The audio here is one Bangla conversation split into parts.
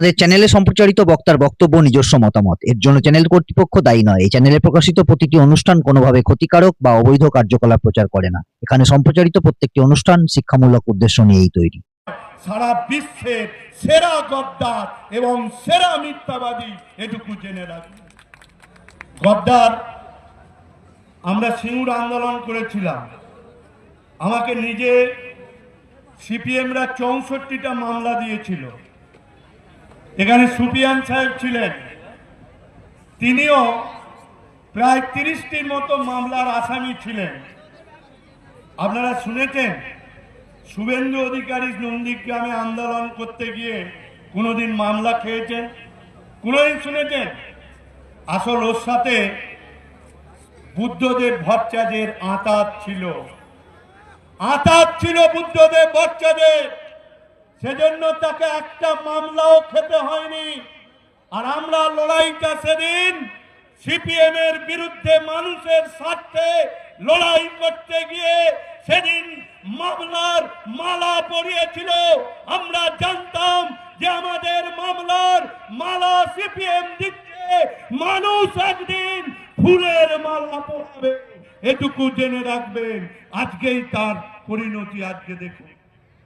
চ্যানেলে সম্প্রচারিত বক্তার বক্তব্য, নিজস্ব মতামত। এর জন্য চ্যানেল কর্তৃপক্ষ দায়ী নয়। এই চ্যানেলে প্রকাশিত প্রতিটি অনুষ্ঠান কোনোভাবে ক্ষতিকারক বা অবৈধ কার্যকলাপ প্রচার করে না। এখানে সম্প্রচারিত প্রত্যেকটি অনুষ্ঠান শিক্ষামূলক উদ্দেশ্য নিয়েই তৈরি। সারা বিশ্বের সেরা গদ্দার এবং সেরা মিথ্যাবাদী এটুকু জেনে গদ্দার, আমরা সিঙ্গুর আন্দোলন করেছিলাম। আমাকে নিজে সিপিএমরা চৌষট্টিটা মামলা দিয়েছিল। এখানে সুপিয়ান সাহেব ছিলেন। তিনিও প্রায় তিরিশটির মতো মামলার আসামি ছিলেন। আপনারা শুনেছেন, শুভেন্দু অধিকারী নন্দীগ্রামে আন্দোলন করতে গিয়ে কোনোদিন মামলা খেয়েছেন? কোনোদিন শুনেছেন? আসল ওর সাথে বুদ্ধদেব ভট্টাচার্যের আঁতাত ছিল। আঁতাত ছিল বুদ্ধদেব ভট্টাচার্যের। সেজন্য তাকে একটা মামলাও খেতে হয়নি। আর আমরা লড়াইটা সেদিন সিপিএম এর বিরুদ্ধে মানুষের স্বার্থে লড়াই করতে গিয়ে সেদিন মামলার মালা পরিয়েছিল। আমরা জানতাম যে আমাদের মামলার মালা সিপিএম দিচ্ছে। মানুষ একদিন ফুলের মালা পরাবে। এটুকু জেনে রাখবেন, আজকেই তার পরিণতি আজকে দেখুন।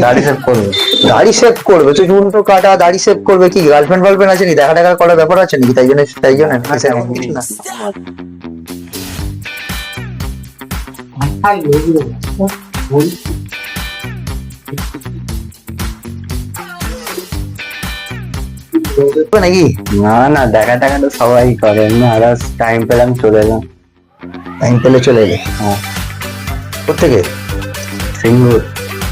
দাড়ি সেভ করবে। দাড়ি সেভ করবে তো চুল তো কাটা দাড়ি সেভ করবে কি? গার্লফ্রেন্ড ফার্লফ্রেন্ড আছে নাকি? দেখা টাকা করার ব্যাপার আছে নাকি? তাই জন্য তাই জন্য না নাকি? না না দেখা টাকা তো সবাই করে। এমনি আদার্স টাইম পেলাম চলে এলাম। টাইম পেলে চলে এলে। হ্যাঁ। কোথেকে সিঙ্গুর।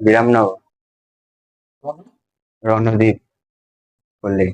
বিরামনগর। রণদ্বীপ বললে।